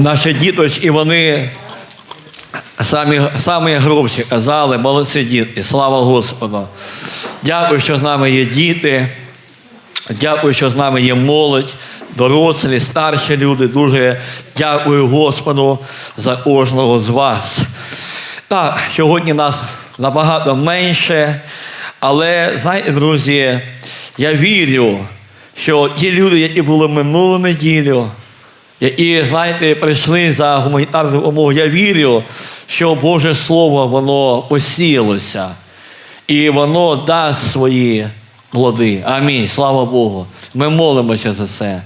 наші діточки, вони самі, самі громче казали, молодці діти, слава Господу. Дякую, що з нами є діти. Дякую, що з нами є молодь, дорослі, старші люди. Дуже дякую Господу за кожного з вас. Так, сьогодні нас набагато менше, але знаєте, друзі, я вірю, що ті люди, які були минулу неділю, які, знаєте, прийшли за гуманітарну допомогу, я вірю, що Боже Слово воно посіялося і воно дасть свої плоди. Амінь. Слава Богу. Ми молимося за це.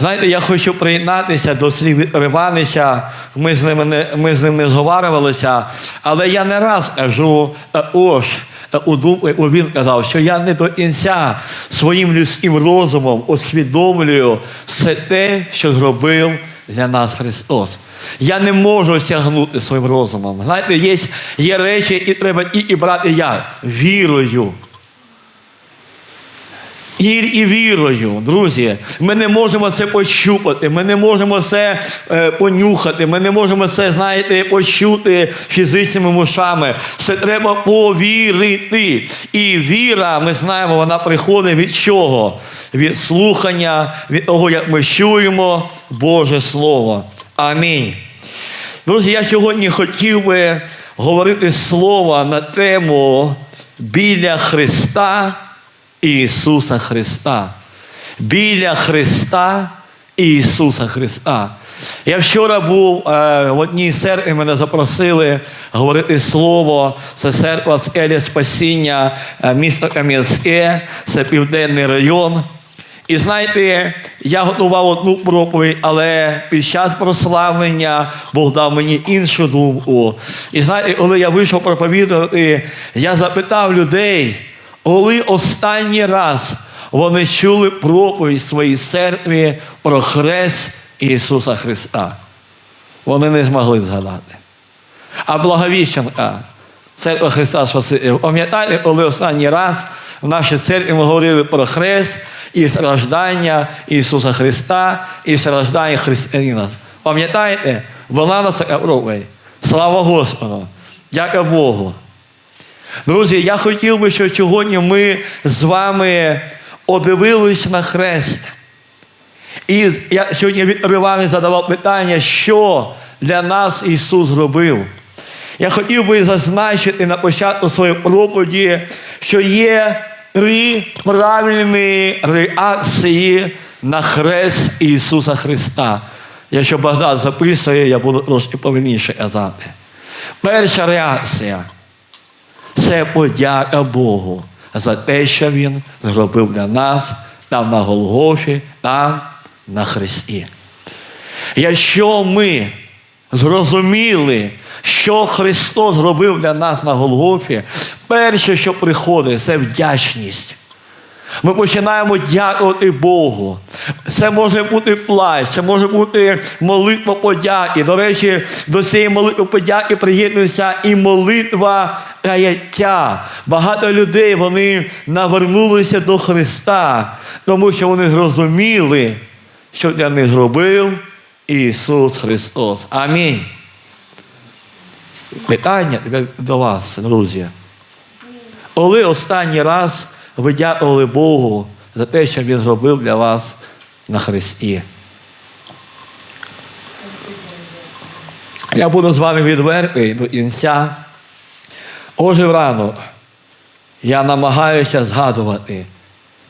Знаєте, я хочу приєднатися до слів Івановича. Ми з ним не, ми з ним не зговарювалися, але я не раз кажу, е, ось, він казав, що я не до кінця своїм людським розумом усвідомлюю все те, що зробив для нас Христос. Я не можу сягнути своїм розумом. Знаєте, є, є речі, які треба і, і брати я Вірою. І, і вірою, друзі, ми не можемо це пощупати, ми не можемо це е, понюхати, ми не можемо це, знаєте, почути фізичними ушами. Це треба повірити. І віра, ми знаємо, вона приходить від чого? Від слухання, від того, як ми чуємо Боже Слово. Амінь. Друзі, я сьогодні хотів би говорити слово на тему біля Христа Ісуса Христа. Біля Христа Ісуса Христа. Я вчора був е, в одній церкві, мене запросили говорити слово. Це церква з Елі Спасіння, е, місто Кам'янське, це південний район. І знаєте, я готував одну проповідь, але під час прославлення Бог дав мені іншу думку. І знаєте, коли я вийшов проповідувати, я запитав людей, коли останній раз вони чули проповідь в своїй церкві про хрест Ісуса Христа. Вони не змогли згадати. А Благовіщенка, церква Христа Спасителя. Пам'ятаєте, коли останній раз в нашій церкві ми говорили про хрест і страждання Ісуса Христа і страждання християнина. Пам'ятаєте? Вона на це проповідь. Слава Господу! Дяка Богу! Друзі, я хотів би, щоб сьогодні ми з вами одивились на хрест. І я сьогодні відриваний задавав питання, що для нас Ісус зробив. Я хотів би зазначити на початку своєї проповіді, що є три правильні реакції на хрест Ісуса Христа. Якщо Богдан записує, я буду трошки повільніше казати. Перша реакція це подяка Богу за те, що Він зробив для нас там на Голгофі, там на Христі. Якщо ми зрозуміли, що Христос зробив для нас на Голгофі, перше, що приходить, це вдячність. Ми починаємо дякувати Богу. Це може бути плач, це може бути молитва подяки. До речі, до цієї молитви подяки приєднується і молитва каяття. Багато людей вони навернулися до Христа, тому що вони зрозуміли, що для них зробив Ісус Христос. Амінь. Питання до вас, друзі. Коли останній раз ви дякували Богу за те, що Він зробив для вас на Христі. Я буду з вами відвертий до кінця. Кожен ранок я намагаюся згадувати.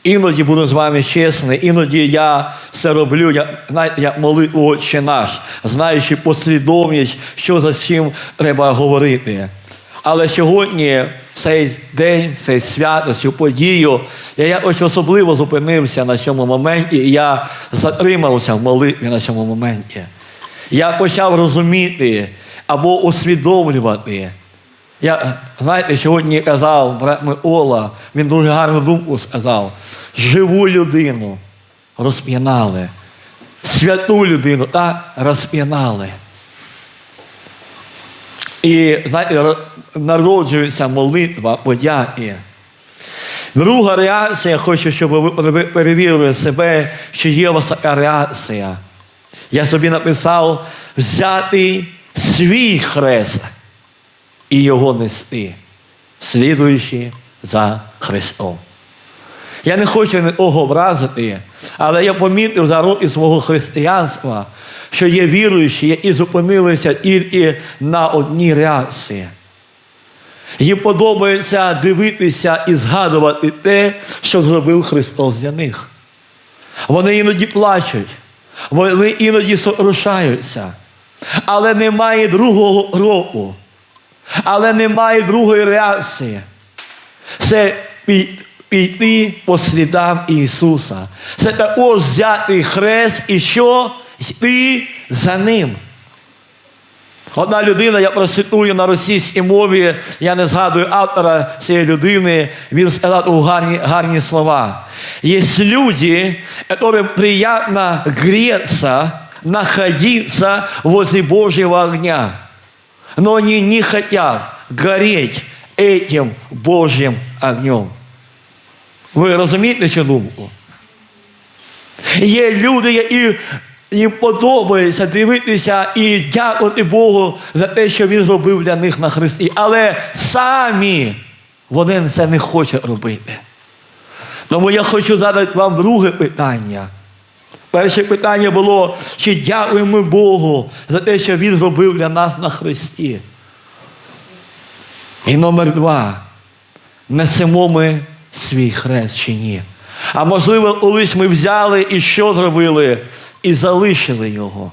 Іноді буду з вами чесний, іноді я це роблю, як, як молитву Отче наш, знаючи послідовність, що за чим треба говорити. Але сьогодні, цей день, цей свято, цю подію, я якось особливо зупинився на цьому моменті, і я затримався в молитві на цьому моменті. Я почав розуміти або усвідомлювати. Я, знаєте, сьогодні казав брат Микола, він дуже гарну думку сказав. Живу людину розп'янали. Святу людину та розп'янали. І знаєте, народжується молитва подяки. Друга реакція, хочу, щоб ви перевірили себе, що є у вас така реакція. Я собі написав взяти свій хрест і його нести, слідуючи за Христом. Я не хочу нікого образити, але я помітив за роки свого християнства, що є віруючі, які зупинилися тільки на одній реакції. Їм подобається дивитися і згадувати те, що зробив Христос для них. Вони іноді плачуть, вони іноді сорушаються, але немає другого року, але немає другої реакції. Це піти по слідам Ісуса. Це також взяти хрест і що? Йти за ним. Одна людина, я процитую на російській мові, я не згадую автора цієї людини, він сказав гарні, гарні слова. Є люди, которым приятно греться, находиться возле Божьего огня. Но они не хотят гореть этим Божьим огнем. Ви розумієте цю думку? Є люди, які їм подобається дивитися і дякувати Богу за те, що Він зробив для них на Христі. Але самі вони це не хочуть робити. Тому я хочу задати вам друге питання. Перше питання було, чи дякуємо Богу за те, що Він зробив для нас на Христі. І номер два. Несемо ми свій хрест чи ні. А можливо, колись ми взяли і що зробили? І залишили його.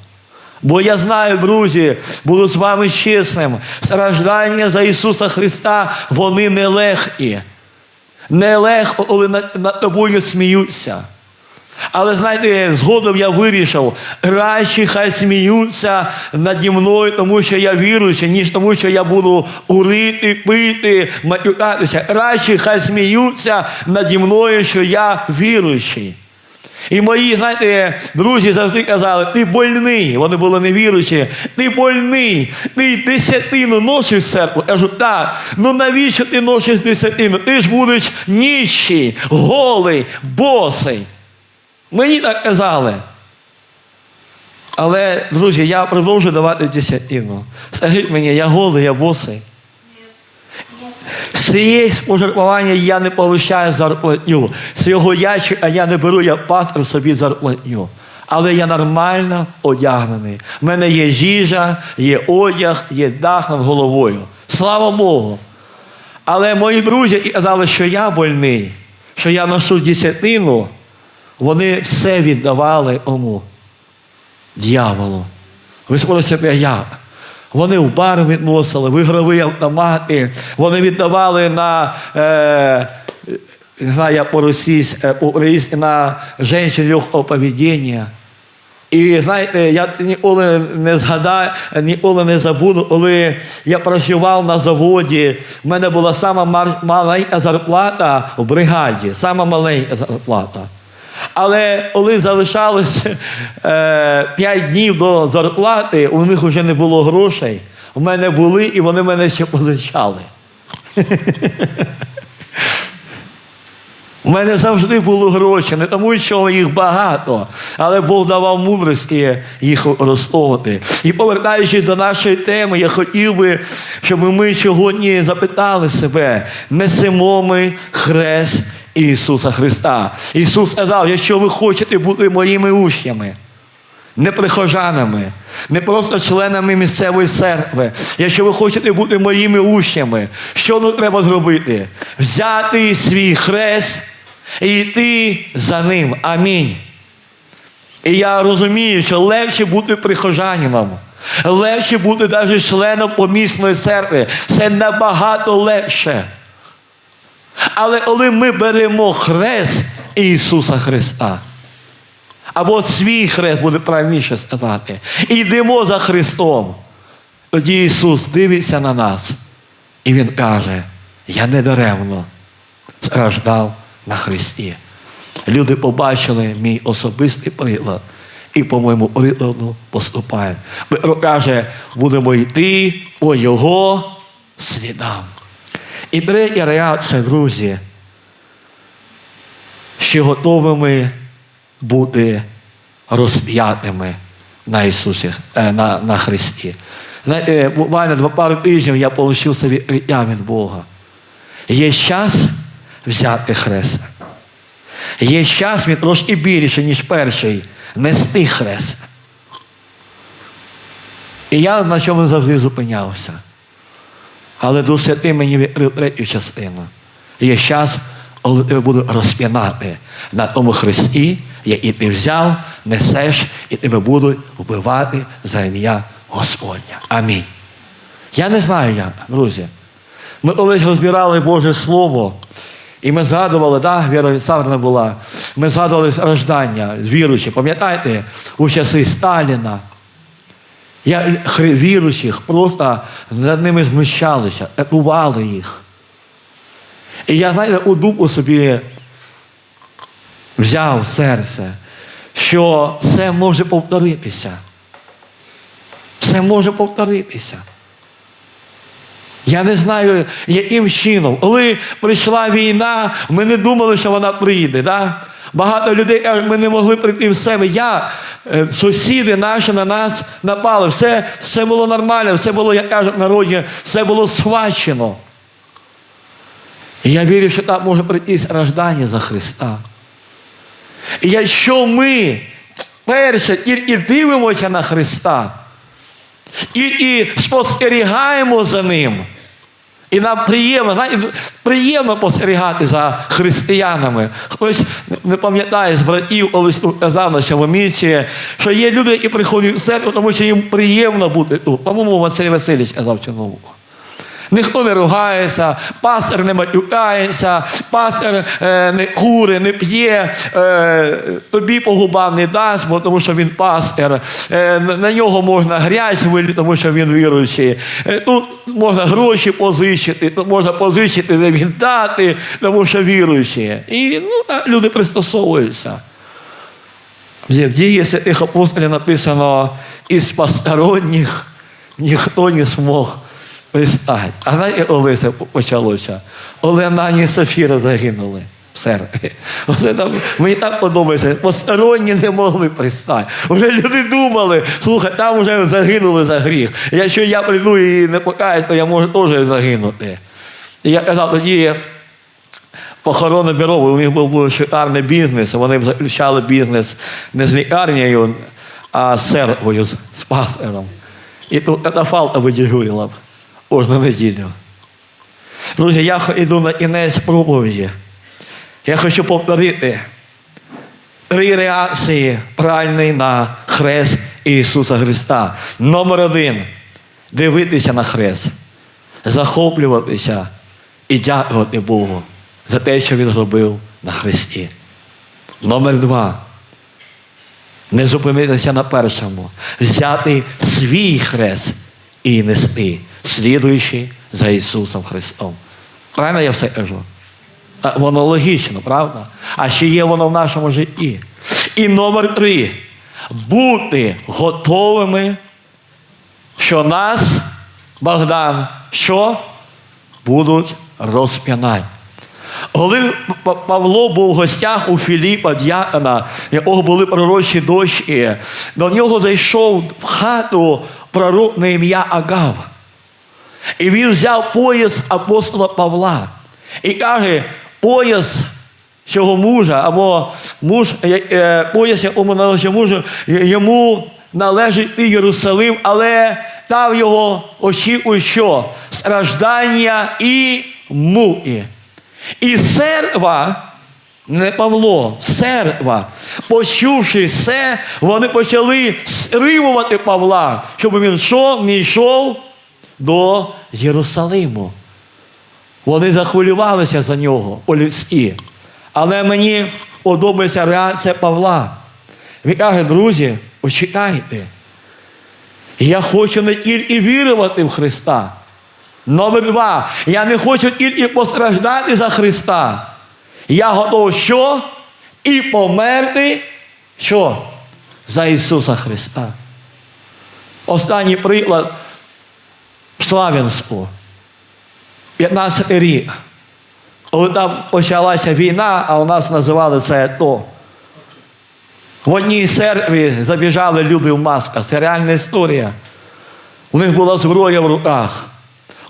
Бо я знаю, друзі, буду з вами чесним, страждання за Ісуса Христа, вони нелегкі. Нелегко, коли над, тобою сміються. Але знаєте, згодом я вирішив, краще хай сміються наді мною, тому що я віруючий, ніж тому, що я буду урити, пити, матюкатися. Краще хай сміються наді мною, що я віруючий. І мої, знаєте, друзі завжди казали, ти больний. Вони були невіруючі, ти больний, ти десятину носиш в церкву. Я кажу, так, ну навіщо ти носиш десятину? Ти ж будеш ніщий, голий, босий. Мені так казали. Але, друзі, я продовжую давати десятину. Скажіть мені, я голий, я босий. Цієї пожертвування я не получаю зарплатню. З цього ящика я не беру, я пастор собі зарплатню. Але я нормально одягнений. У мене є їжа, є одяг, є дах над головою. Слава Богу. Але мої друзі казали, що я больний, що я ношу десятину, вони все віддавали кому? Дьяволу. Ви спросите, як? Вони в бар відносили, в ігрові автомати, вони віддавали на, е, не знаю, як по-російськи, на жінчин легкого поведіння. І знаєте, я ніколи не згадаю, ніколи не забуду, коли я працював на заводі, в мене була сама маленька зарплата в бригаді, сама маленька зарплата. Але коли залишалося е, 5 днів до зарплати, у них вже не було грошей. У мене були, і вони мене ще позичали. У мене завжди були гроші, не тому, що їх багато, але Бог давав мудрості їх використовувати. І повертаючись до нашої теми, я хотів би, щоб ми сьогодні запитали себе, несемо ми хрест Ісуса Христа. Ісус сказав, якщо ви хочете бути моїми учнями, не прихожанами, не просто членами місцевої церкви. Якщо ви хочете бути моїми учнями, що нам треба зробити? Взяти свій хрест і йти за ним. Амінь. І я розумію, що легше бути прихожанином, легше бути навіть членом помісної церкви. Це набагато легше. Але коли ми беремо хрест Ісуса Христа, або свій хрест, буде правильніше сказати, йдемо за Христом, тоді Ісус дивиться на нас, і Він каже, я не даремно страждав на Христі. Люди побачили мій особистий приклад і по моєму прикладу поступають. Петро каже, будемо йти по Його слідам. І третя реакція, друзі, що готовими бути розп'ятими на Ісусі, е, на, на Христі. Знаєте, буквально два пару тижнів я отримав собі відкриття від Бога. Є час взяти хрест. Є час, він трошки більше, ніж перший, нести хрест. І я на чому завжди зупинявся. Але Дух Святий мені відкрив третю частину. Є час, коли тебе буду розп'янати на тому хресті, який ти взяв, несеш, і тебе будуть вбивати за ім'я Господня. Амінь. Я не знаю як, друзі. Ми колись розбирали Боже Слово, і ми згадували, да, Віра Олександровна була, ми згадували рождання віруючих. Пам'ятаєте, у часи Сталіна, я віруючих просто над ними знущалися, етували їх. І я, знаєте, у думку собі взяв серце, що це може повторитися. Це може повторитися. Я не знаю, яким чином. Коли прийшла війна, ми не думали, що вона прийде. Да? Багато людей ми не могли прийти в себе. Я, сусіди наші на нас напали. Все, все було нормально, все було, як кажуть в народі, все було схвачено. І я вірю, що там може прийти рождання за Христа. І якщо ми перше тільки дивимося на Христа, і спостерігаємо за ним. І нам приємно, знаєте, приємно спостерігати за християнами. Хтось не пам'ятає з братів, колись тут казав на цьому місці, що є люди, які приходять в церкву, тому що їм приємно бути тут. По-моєму, Василь Васильович казав цьому. Ніхто не ругається, пастор не матюкається, пастор е, не кури, не п'є, е, тобі по губам не дасть, бо тому що він пастор. Е, на- нього можна грязь вилити, тому що він віруючий. Е, тут можна гроші позичити, тут можна позичити, не віддати, тому що віруючі. І ну, люди пристосовуються. В дії святих апостолів написано, із посторонніх ніхто не змог пристати. А коли це почалося? Олена і Софіра загинули в церкві. Там, мені так подобається, посторонні не могли пристати. Вже люди думали, слухай, там вже загинули за гріх. Якщо я прийду і не покаюсь, то я можу теж загинути. І я казав, тоді похоронне бюро, у них був, був шикарний бізнес, вони заключали бізнес не з лікарнею, а з церквою, з, пастором. І тут виділила б кожну неділю. Друзі, я йду на кінець проповіді. Я хочу повторити три реакції правильні на хрест Ісуса Христа. Номер один дивитися на хрест, захоплюватися і дякувати Богу за те, що Він зробив на Христі. Номер два. Не зупинитися на першому, взяти свій хрест і нести, слідуючи за Ісусом Христом. Правильно я все кажу? Воно логічно, правда? А ще є воно в нашому житті. І номер три. Бути готовими, що нас, Богдан, що будуть розп'янати. Коли Павло був в гостях у Філіпа, діакона, якого були пророчі дощі, до нього зайшов в хату пророк на ім'я Агав. І він взяв пояс апостола Павла і каже, пояс цього мужа, або муж, е, е, пояс, належить мужу, йому належить і Єрусалим, але там його очікує що? Страждання і муки. І церква, не Павло, церква, почувши це, вони почали стримувати Павла, щоб він йшов, не йшов до Єрусалиму. Вони захвилювалися за нього по-людськи. Але мені подобається реакція Павла. Він каже, друзі, почекайте. Я хочу не тільки вірувати в Христа. Номер два. Я не хочу тільки постраждати за Христа. Я готов що? І померти що? За Ісуса Христа. Останній приклад в Слав'янську. 15 рік. Коли там почалася війна, а у нас називали це АТО. В одній церкві забіжали люди в масках. Це реальна історія. У них була зброя в руках.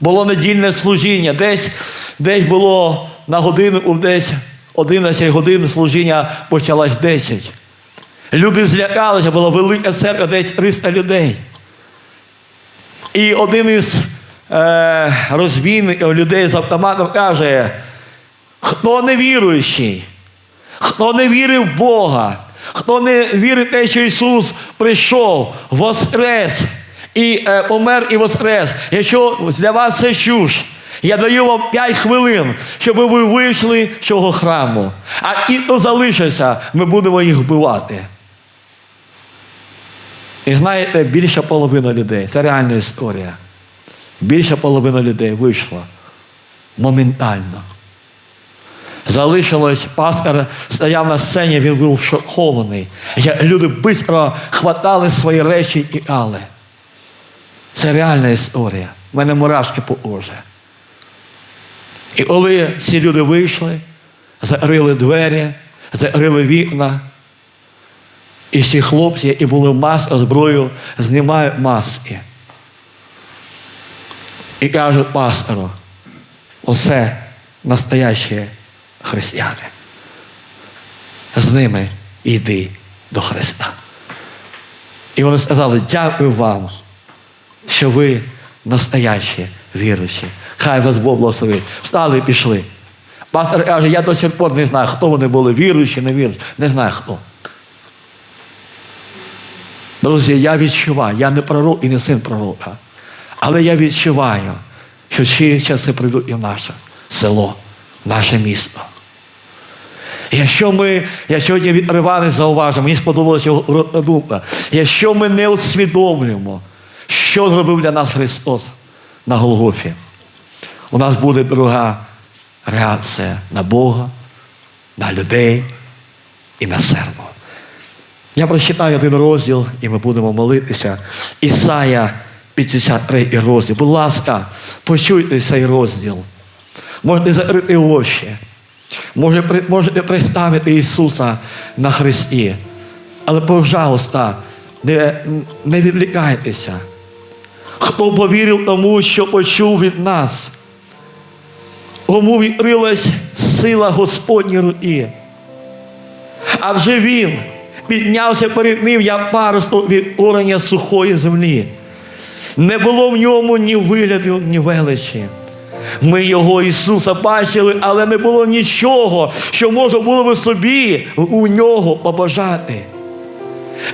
Було недільне служіння. Десь, десь було на годину, десь 11 годин служіння почалось 10. Люди злякалися, була велика церква, десь 300 людей. І один із е, розбійників людей з автоматом каже, хто не віруючий, хто не вірив в Бога, хто не вірить в те, що Ісус прийшов, воскрес і е, помер і воскрес. Якщо для вас це чуш, я даю вам 5 хвилин, щоб ви вийшли з цього храму. А ті, хто залишиться, ми будемо їх вбивати. І знаєте, більша половина людей, це реальна історія. Більша половина людей вийшла моментально. Залишилось, пастор стояв на сцені, він був шокований. Люди швидко хватали свої речі і тікали. Це реальна історія. У мене мурашки по кожі. І коли ці люди вийшли, закрили двері, закрили вікна, і всі хлопці, які були в масках зброю, знімають маски. І кажуть пастору, оце настоящі християни. З ними йди до Христа. І вони сказали, дякую вам, що ви настоящі віруючі. Хай вас Бог благословить. Встали і пішли. Пастор каже, я до сих пор не знаю, хто вони були, віруючі, не віруючі. Не знаю хто. Друзі, я відчуваю, я не пророк і не син пророка. Але я відчуваю, що ці часи прийдуть і в наше село, в наше місто. Якщо ми, я сьогодні від зауважив, мені сподобалася думка. Якщо ми не усвідомлюємо, що зробив для нас Христос на Голгофі, у нас буде друга реакція на Бога, на людей і на серво. Я прочитаю один розділ, і ми будемо молитися. Ісая 53 розділ. Будь ласка, почуйте цей розділ. Можете закрити очі. Може, можете представити Ісуса на Христі. Але, пожалуйста, не, не відвлікайтеся. Хто повірив тому, що почув від нас, кому відкрилась сила Господні руки. Адже він піднявся перед ним, як паросток від орення сухої землі. Не було в ньому ні вигляду, ні величі. Ми його Ісуса бачили, але не було нічого, що можна було би собі у нього побажати.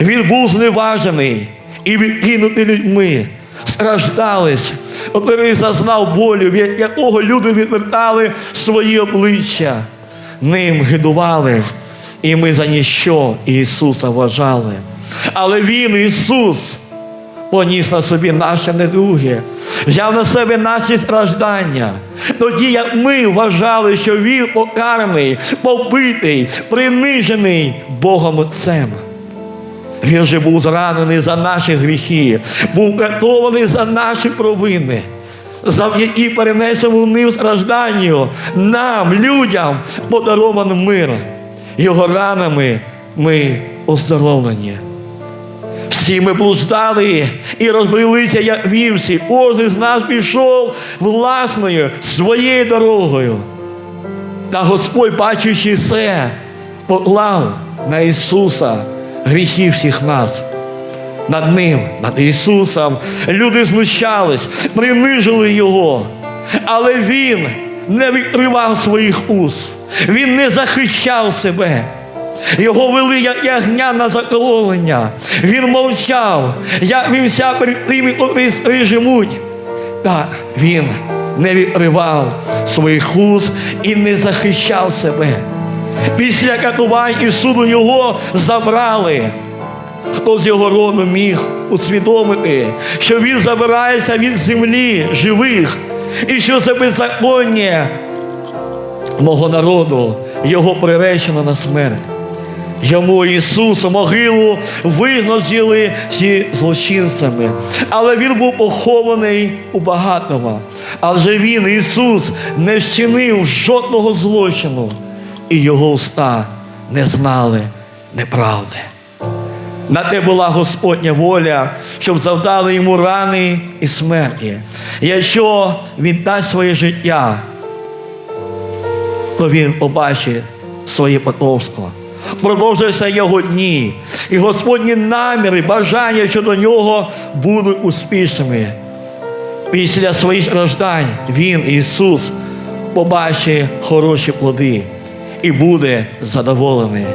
Він був зневажений і відкинутий людьми, страждались, оперий зазнав болю, від якого люди відвертали свої обличчя. Ним гидували, і ми за ніщо Ісуса вважали. Але Він, Ісус, поніс на собі наші недуги, взяв на себе наші страждання. Тоді, як ми вважали, що Він покараний, побитий, принижений Богом Отцем. Він же був зранений за наші гріхи, був катований за наші провини. Завдяки перенесемо ним стражданню нам, людям, подарований мир. Його ранами ми оздоровлені. Всі ми блуждали і розбрелися, як вівці. Кожен з нас пішов власною своєю дорогою. Та Господь, бачучи це, поклав на Ісуса гріхи всіх нас. Над Ним, над Ісусом, люди знущались, принижили Його. Але Він не відкривав своїх уст. Він не захищав себе. Його вели ягня на закололення. Він мовчав, як він вся перед тими, котрі. Та він не відкривав своїх уст і не захищав себе. Після катувань і суду його забрали. Хто з його роду міг усвідомити, що він забирається від землі живих, і що це беззаконня мого народу, його приречено на смерть. Йому Ісусу могилу визносили зі злочинцями, але Він був похований у багатого. Адже Він, Ісус, не вчинив жодного злочину, і його уста не знали неправди. На те була Господня воля, щоб завдали йому рани і смерті. Якщо він дасть своє життя, то він побачить своє потомство. Продовжуються його дні. І Господні наміри, бажання щодо нього будуть успішними. Після своїх страждань Він, Ісус, побачить хороші плоди і буде задоволений.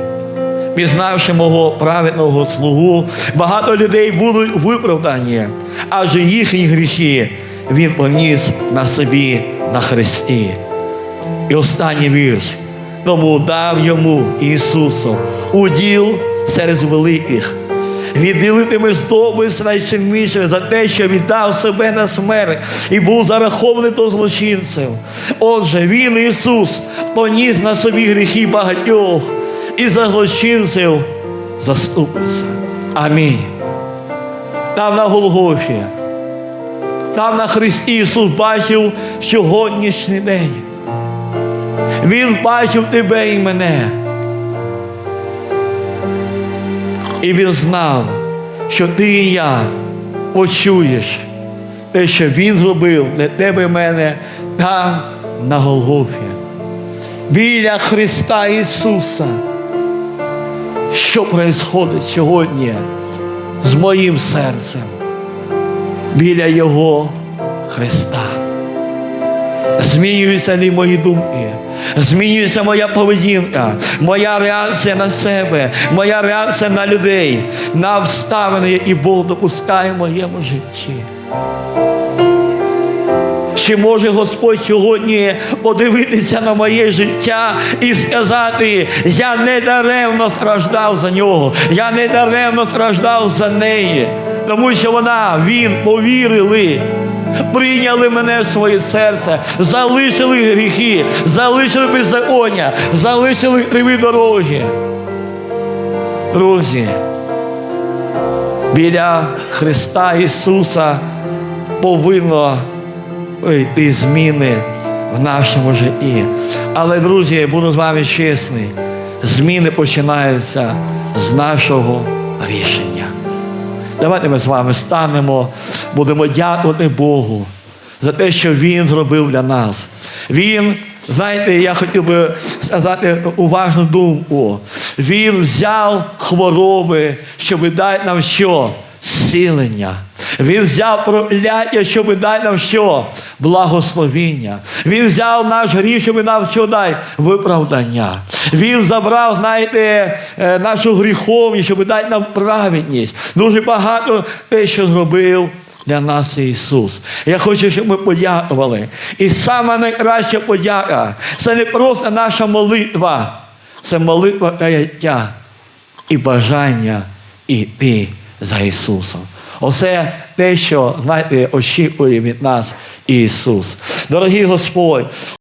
Пізнавши мого праведного слугу, багато людей будуть виправдані, адже їхні гріхи Він поніс на собі на Христі. І останній вірш. Тому дав йому Ісусу уділ серед великих. Відділитиме здоби з найсильніших за те, що віддав себе на смерть і був зарахований до злочинців. Отже, Він, Ісус, поніс на собі гріхи багатьох і за злочинців заступився. Амінь. Там на Голгофі, там на Христі Ісус бачив сьогоднішній день. Він бачив тебе і мене. І він знав, що ти і я почуєш те, що він зробив для тебе і мене там на Голгофі. Біля Христа Ісуса. Що відбувається сьогодні з моїм серцем? Біля Його Христа. Змінюються ли мої думки? Змінюється моя поведінка, моя реакція на себе, моя реакція на людей, на обставини, які Бог допускає в моєму житті. Чи може Господь сьогодні подивитися на моє життя і сказати, я не даремно страждав за нього, я не даремно страждав за неї, тому що вона, він повірили, прийняли мене в своє серце, залишили гріхи, залишили беззаконня, залишили криві дороги. Друзі, біля Христа Ісуса повинно йти зміни в нашому житті. Але, друзі, буду з вами чесний, зміни починаються з нашого рішення. Давайте ми з вами станемо, будемо дякувати Богу за те, що Він зробив для нас. Він, знаєте, я хотів би сказати уважну думку. Він взяв хвороби, щоб дати нам що? Зцілення. Він взяв прокляття, щоб дати нам що? Благословіння. Він взяв наш гріх, щоб нам що дай? Виправдання. Він забрав, знаєте, е, нашу гріховність, щоб дати нам праведність. Дуже багато те, що зробив для нас Ісус. Я хочу, щоб ми подякували. І сама найкраща подяка це не просто наша молитва, це молитва каяття і бажання йти за Ісусом. Оце те, що знаєте, очікує від нас Ісус. Дорогий Господь,